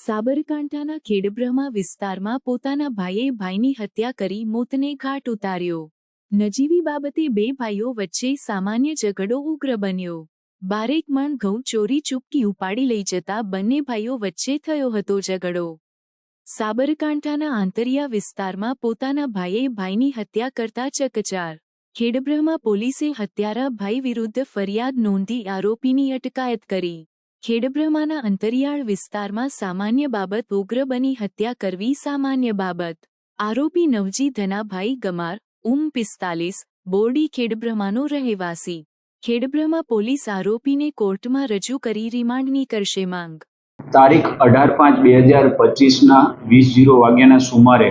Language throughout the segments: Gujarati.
સાબરકાંઠાના ખેડબ્રહ્મા વિસ્તારમાં પોતાના ભાઈએ ભાઈની હત્યા કરી મોતને ઘાટ ઉતાર્યો. નજીવી બાબતે બે ભાઈઓ વચ્ચે સામાન્ય ઝઘડો ઉગ્ર બન્યો. બારેક મણ ઘઉં ચોરી ચૂપકી ઉપાડી લઈ જતા બંને ભાઈઓ વચ્ચે થયો હતો ઝઘડો. સાબરકાંઠાના આંતરિયા વિસ્તારમાં પોતાના ભાઈએ ભાઈની હત્યા કરતા ચકચાર. ખેડબ્રહ્મા પોલીસે હત્યારા ભાઈ વિરુદ્ધ ફરિયાદ નોંધી આરોપીની અટકાયત કરી. ખેડબ્રહ્માના અંતરિયાળ વિસ્તારમાં સામાન્ય બાબત ઉગ્ર બની હત્યા કરવી સામાન્ય બાબત. આરોપી નવજી ધનાભાઈ ગમાર, ઉમ પિસ્તાલીસ, બોરડી ખેડબ્રહ્માનો રહેવાસી. ખેડબ્રહ્મા પોલીસ આરોપીને કોર્ટમાં રજૂ કરી રિમાન્ડની કરશે માંગ. તારીખ અઢાર પાંચ બે હજાર પચીસના વીસ જીરો વાગ્યાના સુમારે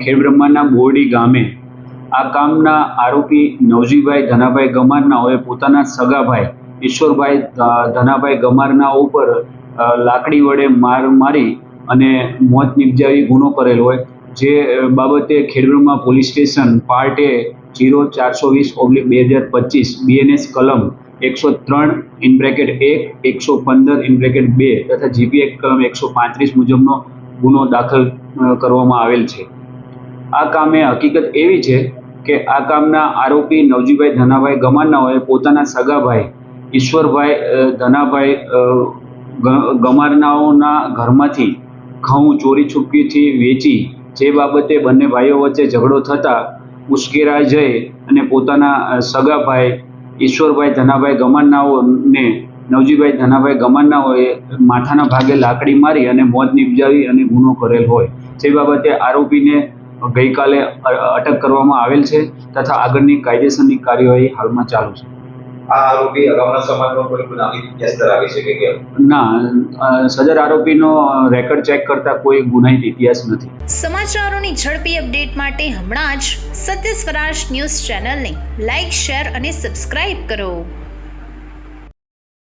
ખેડબ્રહ્માના બોરડી ગામે આ કામના આરોપી નવજીભાઈ ધનાભાઈ ગમારના હવે પોતાના સગાભાઈ ઈશ્વરભાઈ ધનાભાઈ ગમારના ઉપર લાકડી વડે માર મારી અને મોત નિપજાવી ગુનો કરેલ હોય. જે બાબતે Khedbrahma police station part A zero ચારસો વીસ ઓબ્લિક બે હજાર પચીસ બીએનએસ કલમ એકસો ત્રણ ઇન બ્રેકેટ એક, એકસો પંદર ઇન બ્રેકેટ બે તથા જીપી એક કલમ એકસો પાંત્રીસ મુજબનો ગુનો દાખલ કરવામાં આવેલ છે. આ કામે હકીકત એવી છે કે આ કામના આરોપી નવજીભાઈ ધનાભાઈ ગમાનાઓએ પોતાના સગાભાઈ ઈશ્વરભાઈ ધનાભાઈ ગમારનાઓના ઘરમાંથી ઘઉં, ચોરી, છુપકીથી વેચી જે બાબતે બંને ભાઈઓ વચ્ચે ઝઘડો થતાં ઉશ્કેરાઈ જઈ અને પોતાના સગાભાઈ ઈશ્વરભાઈ, ધનાભાઈ ગમારનાઓને, નવજીભાઈ, ધનાભાઈ ગમારનાઓએ માથાના ભાગે લાકડી મારી અને મોત નિપજાવી અને ગુનો કરેલ હોય. જે બાબતે આરોપીને ગઈકાલે અટક કરવામાં આવેલ છે તથા આગળની કાયદેસરની કાર્યવાહી હાલમાં ચાલુ છે. આ આરોપી અગાઉના સમાજમાં કોઈ ગુનાહિત ઇતિહાસ ધરાવી છે કે ના સદર આરોપીનો રેકર્ડ ચેક કરતા કોઈ ગુનાહિત ઇતિહાસ નથી. સમાચારોની ઝડપી અપડેટ માટે હમણાં જ સત્ય સ્વરાજ ન્યૂઝ ચેનલને લાઇક શેર અને સબસ્ક્રાઇબ કરો.